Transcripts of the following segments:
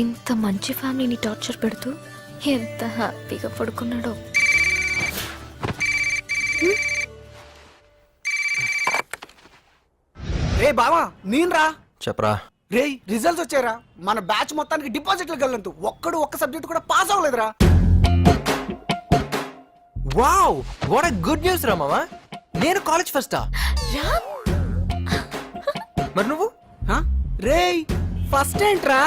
ఇంత మంచి ఫ్యామిలీని టార్చర్ పెడుతూ ఎంత హ్యాపీగా పడుకున్నాడో. రే బావా నేను రా చెప్పరా. రే రిజల్ట్స్ వచ్చారా మన బ్యాచ్ మొత్తానికి డిపాజిట్లు వెళ్ళంతు ఒక్కడు ఒక్క సబ్జెక్ట్ కూడా pass అవ్వలేదురా. Wow what a good news రా మామా. నేను కాలేజ్ ఫస్టా మరి నువ్వు? రే ఫస్ట్ ఏంట్రా?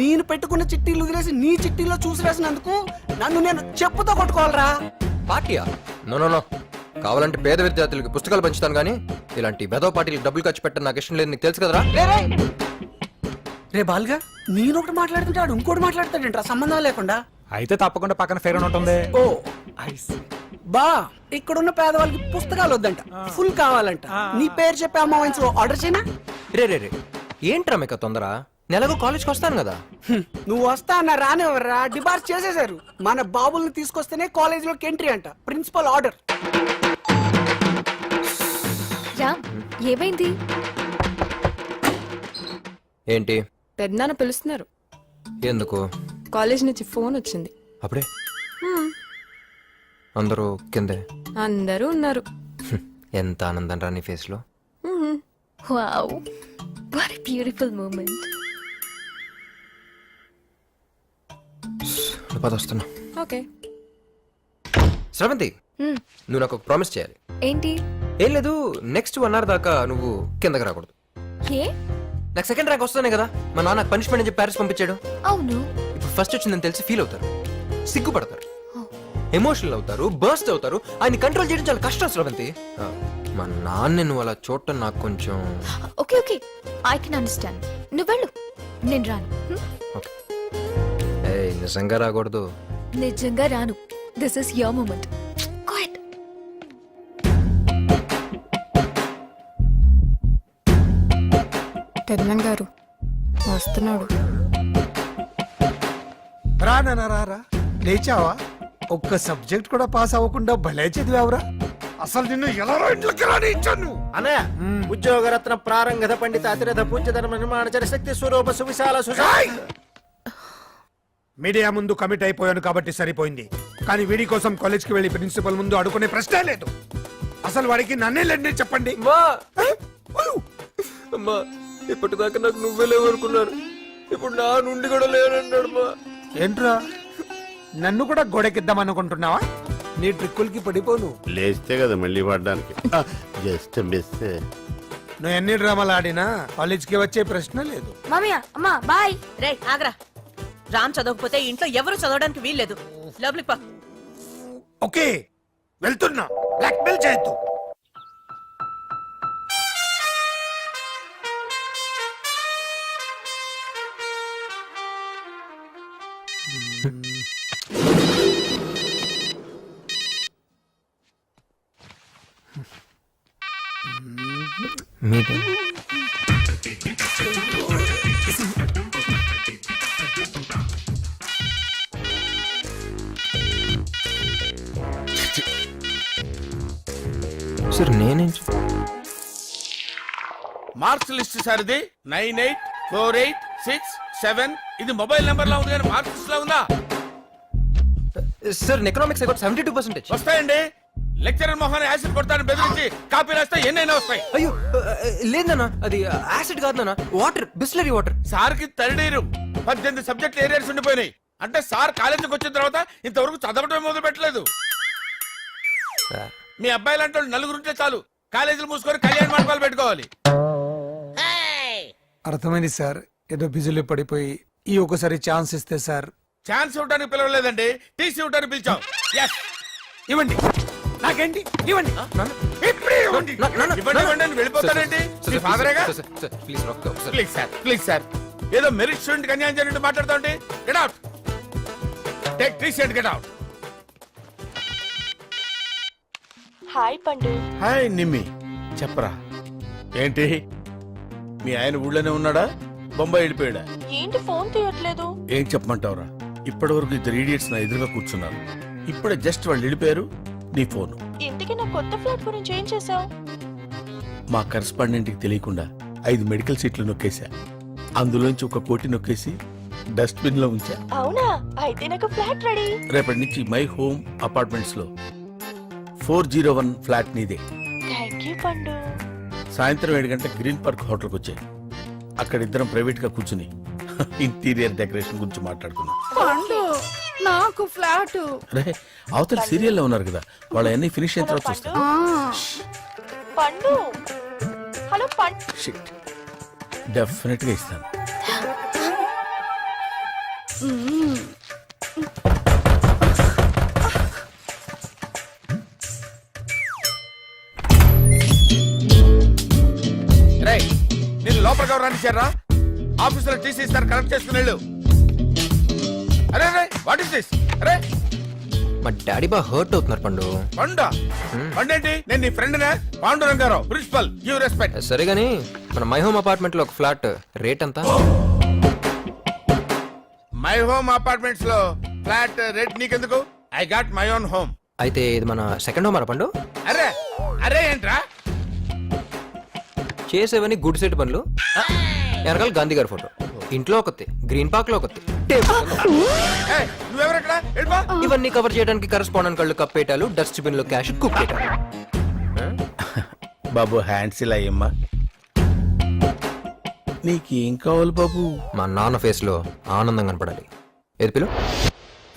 నేను పెట్టుకున్న చిట్టీలు వదిలేసి నీ చిట్టీలో చూసి రాసినందుకు నన్ను నేను చెప్పుతో కొట్టుకోవాలరా? పార్టీయా? No no no. కావాలంటే పేద విద్యార్థులకి పుస్తకాలు పంచుతాను కానీ ఇలాంటి వెదవ పార్టీలు డబ్బులు ఖర్చు పెట్టడం నాకు ఇష్టం లేదు నీకు తెలుసు కదరా? రే బాల్గా నేను ఒకటి మాట్లాడుతుంటాడు ఇంకోటి మాట్లాడతాడేంట్రా? సంబంధం లేకుండా. అయితే తప్పకుండా పక్కన ఫేర్ ఉంటుంది ఓ ఐస్ బా ఇక్కడున్న పేదవాళ్ళకి పుస్తకాలు వద్దంట. ఫుల్ కావాలంట. నీ పేరు చెప్పి అమ్మాయిన్స్ ఆర్డర్ చేయనా? రే రే రే. ఏంట్రా మీకు తొందర? నెలకు కాలేజ్కి వస్తాను కదా. నువ్వు వస్తా అన్న రానివ్వరా? డిబార్స్ చేసేశారు. మన బాబుల్ని తీసుకొస్తేనే కాలేజ్లోకి ఎంట్రీ అంట. Principal order. రామ్ ఏమైంది? ఏంటి? పెద్దనాన్న పిలుస్తున్నారు. ఎందుకు? కాలేజ్ నుంచి ఫోన్ వచ్చింది. అప్పుడే? అందరూ కిందే. అందరూ ఉన్నారు. ఎంత ఆనందం రా నీ ఫేస్లో. మ్మ్. Wow. What a beautiful moment పద వస్తున్నా. ఓకే శ్రవంతి నువ్వు నాకు ఒక ప్రామిస్ చేయాలి. ఏంటి? ఏం లేదు నెక్స్ట్ వన్ అవర్ దాకా నువ్వు కిందకి రాకూడదు. ఏ? నాకు సెకండ్ ర్యాంక్ వస్తానే కదా మా నాన్న పనిష్మెంట్ అని చెప్పి ప్యారిస్ పంపించాడు. అవును. ఇప్పుడు ఫస్ట్ వచ్చిందని తెలిసి ఫీల్ అవుతారు. సిగ్గుపడతారు. ఎమోషనల్ అవుతారు బర్స్ట్ అవుతారు. ఆయన కంట్రోల్ చేయడం చాలా కష్టం శ్రవంతి. ఆ, మా నాన్న నువ్వు అలా చూడటం నాకు కొంచెం okay okay. I can understand నువ్వు వెళ్ళు. నేను రాను. ఏయ్ నిజంగా రాకూడదు. నిజంగా రాను. దిస్ ఇస్ యువర్ మూమెంట్ పెద్దనాన్న గారు వస్తున్నాడు. రా నాన్న రా రా. లేచావా? ఒక్క సబ్జెక్ట్ కూడా పాస్ అవ్వకుండా భలే చదివావురా. అసలు నిన్ను ఎలా ఇంట్లోకి రాని ఇచ్చాను అనయ ఉద్యోగరత్న ప్రారంగధ పండిత అతిరథ పూజ్యధర్మ నిర్మాణ చర శక్తి స్వరూప సువిశాల సుశా మీడియా ముందు కమిట్ అయిపోయాను కాబట్టి సరిపోయింది. కానీ వీడి కోసం కాలేజ్కి వెళ్ళి ప్రిన్సిపల్ ముందు అడుకునే ప్రశ్నే లేదు. అసలు వాడికి నన్నే లేండి చెప్పండి. అమ్మా ఇప్పటిదాకా నాకు నువ్వే లేవనుకున్నాను ఇప్పుడు నా నుండి కూడా లేనన్నాడు మా! ఏంట్రా? నన్ను కూడా గోడెకిద్దాం అనుకుంటున్నావా నీ ట్రిక్కులకి పడిపోను. లేస్తే కదా మళ్ళీ పడడానికి. Just miss. నువ్వు ఎన్ని డ్రామాలు ఆడినా కాలేజ్కి వచ్చే ప్రశ్న లేదు. మామయ్య అమ్మా బాయ్. రే ఆగ్రా. రామ్ చదవకపోతే ఇంట్లో ఎవరు చదవడానికి వీల్లేదు. లోపలికి పా. ఓకే వెళ్తున్నా. బ్లాక్ మెయిల్ చేయొద్దు. సార్ నేనేం మార్క్స్ లిస్ట్ సార్ ఇది nine eight four eight six seven. ఇది మొబైల్ నెంబర్లో ఉంది కానీ మార్క్స్ లిస్ట్లో ఉందా sir economics seventy two percentage వస్తాయండి. లెక్చరర్ మొహాన్ని యాసిడ్ కొడతాను బెదిరించి కాపీ రాస్తే ఎన్నైనా వస్తాయి. అయ్యో లేదన్నా అది యాసిడ్ కాదు నాన్న వాటర్ బిస్లరీ వాటర్. సార్కి తరిడీరు. పద్దెనిమిది సబ్జెక్టులు ఏరియాస్ ఉండిపోయినాయి. అంటే సార్ కాలేజీకి వచ్చిన తర్వాత ఇంతవరకు చదవటం మొదలు పెట్టలేదు. మీ అబ్బాయి లాంటి వాళ్ళు నలుగురుంటే చాలు. కాలేజీలు మూసుకొని కళ్యాణ మండపాలు పెట్టుకోవాలి. అర్థమైంది సార్. ఏదో బిజీలో పడిపోయి ఈ ఒకసారి ఛాన్స్ ఇస్తే సార్. ఛాన్స్ ఇవ్వడానికి పిలవలేదండి. టీసీ ఇవ్వడానికి పిలిచాం. Yes. ఇవ్వండి. నాకేంటి? ఇవ్వండి. ఇప్పుడే ఇవ్వండి. ఇవ్వండి, ఇవ్వండి అని వెళ్ళిపోతారేంటి మీ ఫాదరేగా? ప్లీజ్ ఒకసారి ప్లీజ్ సార్ ప్లీజ్ సార్. ఏదో మెరిట్ స్టూడెంట్ అన్యాయం జరిగినట్టు మాట్లాడుతా ఉంటే get out take and get out hi Pandu. Hi Nimmi. చెప్పరా. ఏంటి? మీ ఆయన ఊళ్ళోనే ఉన్నాడా? బొంబాయి వెళ్ళిపోయాడా? ఏంటి ఫోన్ తీయట్లేదు? ఏం చెప్పమంటావురా? ఇప్పటి వరకు ఇద్దరు ఈడియట్స్ నా ఎదురుగా కూర్చున్నారు. ఇప్పుడే జస్ట్ వాళ్ళు వెళ్ళిపోయారు. నీ ఫోను. ఇంతకీ నా కొత్త ఫ్లాట్ గురించి ఏం చేసావు మా కరెస్పాండెంట్కి తెలియకుండా ఐదు మెడికల్ సీట్లు నొక్కేశా. అందులోంచి ఒక కోటి నొక్కేసి డస్ట్బిన్లో ఉంచా. అవునా? అయితే నాకు ఫ్లాట్ రెడీ. రేపటి నుంచి మై హోమ్ అపార్ట్మెంట్స్లో ఫోర్ జీరో వన్ ఫ్లాట్ నీదే. Thank you Pandu. సాయంత్రం ఏడు గంటల గ్రీన్ పార్క్ హోటల్కి వచ్చాయి. అక్కడ ఇద్దరం ప్రైవేట్గా కూర్చుని ఇంటీరియర్ డెకరేషన్ గురించి మాట్లాడుకున్నాం. నాకు ఫ్లాట్. అరే అవతల సీరియల్లో ఉన్నారు కదా వాళ్ళ అన్ని ఫినిష్ అయిన తర్వాత చూస్తాను. పండు. హలో పండు షిట్ డెఫినెట్గా ఇస్తాను. రేయ్, నేను లోపలికి ఎవరు రానిచ్చారా? ఆఫీసులో టీసీ ఇస్తారు కరెక్ట్ చేసుకుని వెళ్ళు. రే వాట్ ఇస్ దిస్ అరే! మా డాడీ బాగా హర్ట్ అవుతున్నారు పండు. పండ? పండేంటి? నేను నీ ఫ్రెండ్ నే. పాండురంగారావు ప్రిన్సిపల్ గివ్ రెస్పెక్ట్ సరే గానీ మన మై హోమ్ అపార్ట్మెంట్లో ఒక ఫ్లాట్ రేట్ ఎంత? మై హోమ్ అపార్ట్మెంట్స్లో ఫ్లాట్ రెడ్ నీకెందుకు? I got my own home అయితే ఇది మన సెకండ్ హోమ్ పండు? అరే అరే ఏంట్రా? చేసేవని గుడ్ సెట్ పనులు వెనకాల గాంధీ గారి ఫోటో ఇంట్లో ఒకటి గ్రీన్ పార్క్లో వెళ్ళిపో ఇవన్నీ కవర్ చేయడానికి కరెస్పాండెంట్ కళ్ళు కప్పేటాలు డస్ట్బిన్లో క్యాష్ కుప్పేటాలు. బాబు హ్యాండ్స్ ఇలా అయ్యమ్మా నీకేం కావాలి బాబు? మా నాన్న ఫేస్లో ఆనందం కనపడాలి. ఏది పిలు?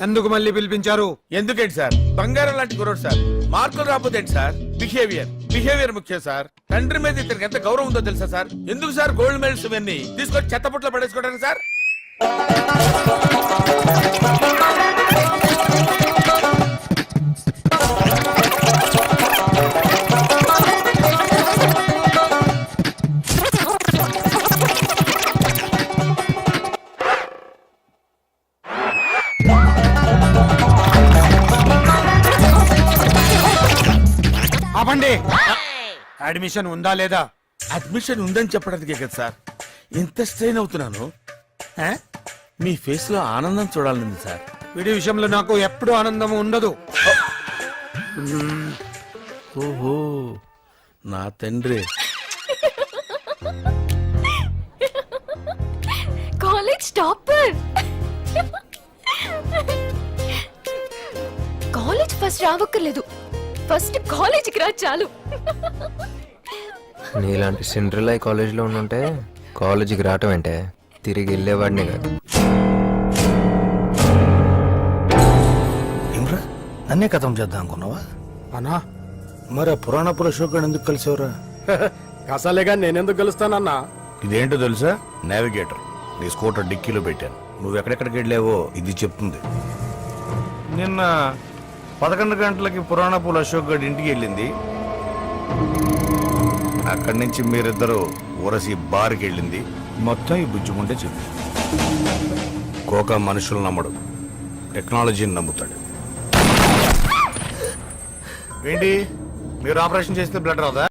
ఎందుకు మళ్ళీ పిలిపించారు? ఎందుకేంటి సార్? బంగారం లాంటి కుర్రోడు సార్. మార్కులు రాకపోతే ఏంటి సార్? బిహేవియర్ బిహేవియర్ ముఖ్యం సార్. తండ్రి మీద ఇతనికి ఎంత గౌరవం ఉందో తెలుసా సార్? ఎందుకు సార్ గోల్డ్ మెడల్స్ ఇవన్నీ? తీసుకొని చెత్తపుట్లో పడేసుకోవడానికి సార్? ఆపండి అడ్మిషన్ ఉందా లేదా? అడ్మిషన్ ఉందని చెప్పడానికే కదా సార్. ఎంత స్ట్రెయిన్ అవుతున్నాను? మీ ఫేస్లో ఆనందం చూడాలని సార్. వీడి విషయంలో నాకు ఎప్పుడు ఆనందం ఉండదు. ఓహో నా తండ్రి. కాలేజ్ టాపర్ కాలేజ్ ఫస్ట్ రావక్కర్లేదు. ఫస్ట్ కాలేజీకి రా చాలు. నీలాంటి సిండ్రిల్ కాలేజ్లో ఉండుంటే కాలేజీకి రావటం అంటే తిరిగి వెళ్ళేవాడినే కాదు. ఏమ్రా? నన్నే కథం చేద్దాం అనుకున్నావా? అనా మరి ఆ పురాణ పురుషోకుడు ఎందుకు కలిసేవరా? కసాలేగా నేనెందుకు గెలుస్తానన్నా? ఇదేంటో తెలుసా? నావిగేటర్ నీ స్కూటర్ డిక్కీలో పెట్టాను. నువ్వు ఎక్కడెక్కడికి వెళ్ళావో ఇది చెప్తుంది. నిన్న పదకొండు గంటలకి పురాణపుల అశోక్ గడ్ ఇంటికి వెళ్ళింది. అక్కడి నుంచి మీరిద్దరూ ఉరసి బార్కి వెళ్ళింది. మొత్తం ఈ బుజ్జుకుంటే చెప్పు. కోక మనుషులు నమ్మడు. టెక్నాలజీని నమ్ముతాడు. ఏంటి? మీరు ఆపరేషన్ చేస్తే బ్లడ్ రాదా?